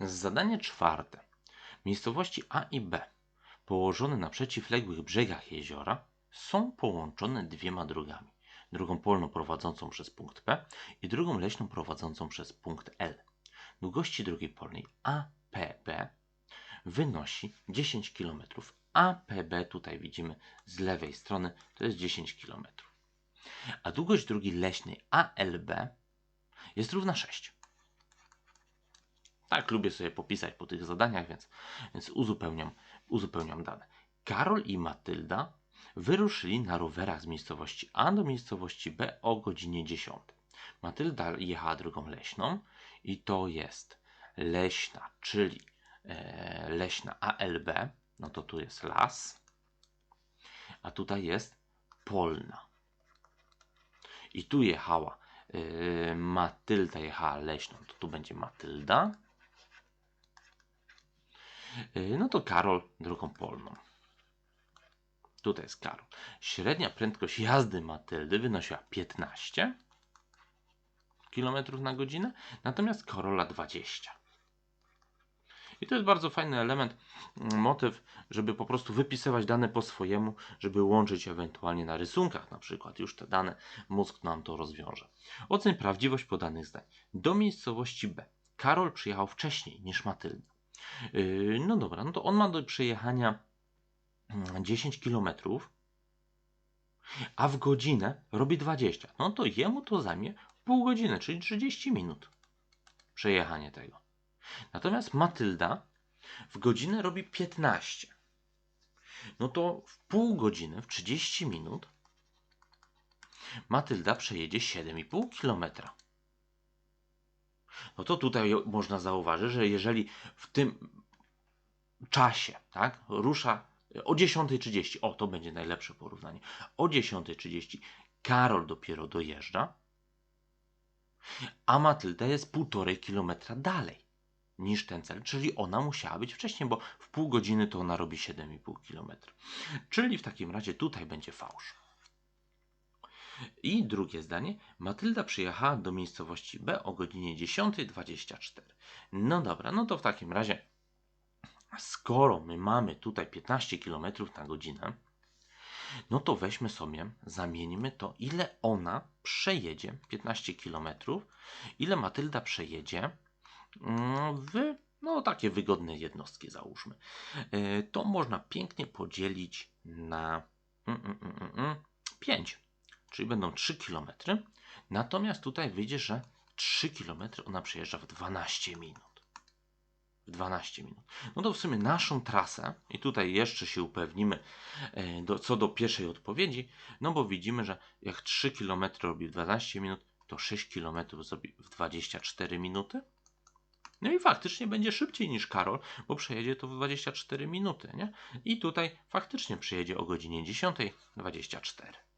Zadanie czwarte. Miejscowości A i B, położone na przeciwległych brzegach jeziora, są połączone dwiema drogami. Drogą polną prowadzącą przez punkt P i drugą leśną prowadzącą przez punkt L. Długości drogi polnej APB wynosi 10 km. APB tutaj widzimy z lewej strony to jest 10 km. A długość drogi leśnej ALB jest równa 6. Tak, lubię sobie popisać po tych zadaniach, więc, więc uzupełniam, uzupełniam dane. Karol i Matylda wyruszyli na rowerach z miejscowości A do miejscowości B o godzinie 10. Matylda jechała drogą leśną i to jest leśna, czyli e, leśna ALB, no to tu jest las, a tutaj jest polna. I tu jechała e, Matylda, jechała leśną, to tu będzie Matylda. E, no to Karol drogą polną. Tutaj jest Karol. Średnia prędkość jazdy Matyldy wynosiła 15 km na godzinę, natomiast Karola 20. I to jest bardzo fajny element, mm, motyw, żeby po prostu wypisywać dane po swojemu, żeby łączyć ewentualnie na rysunkach na przykład. Już te dane, mózg nam to rozwiąże. Oceń prawdziwość podanych zdań. Do miejscowości B. Karol przyjechał wcześniej niż Matylda. Yy, no dobra, no to on ma do przejechania 10 mm, km, a w godzinę robi 20. No to jemu to zajmie pół godziny, czyli 30 minut przejechanie tego. Natomiast Matylda w godzinę robi 15. No to w pół godziny, w 30 minut Matylda przejedzie 7,5 km. No to tutaj można zauważyć, że jeżeli w tym czasie tak, rusza o 10.30, o to będzie najlepsze porównanie, o 10.30 Karol dopiero dojeżdża, a Matylda jest półtorej kilometra dalej niż ten cel, czyli ona musiała być wcześniej, bo w pół godziny to ona robi 7,5 km. Czyli w takim razie tutaj będzie fałsz. I drugie zdanie. Matylda przyjechała do miejscowości B o godzinie 10.24. No dobra, no to w takim razie, skoro my mamy tutaj 15 km na godzinę, no to weźmy sobie, zamieńmy to, ile ona przejedzie, 15 km, ile Matylda przejedzie mm, w no takie wygodne jednostki załóżmy. E, to można pięknie podzielić na 5, mm, mm, czyli będą 3 km. Natomiast tutaj wyjdzie, że 3 km ona przejeżdża w 12 minut. 12 minut. No to w sumie naszą trasę, i tutaj jeszcze się upewnimy e, do, co do pierwszej odpowiedzi, no bo widzimy, że jak 3 km robi w 12 minut, to 6 km zrobi w 24 minuty. No i faktycznie będzie szybciej niż Karol, bo przejedzie to w 24 minuty, nie? I tutaj faktycznie przyjedzie o godzinie 10.24.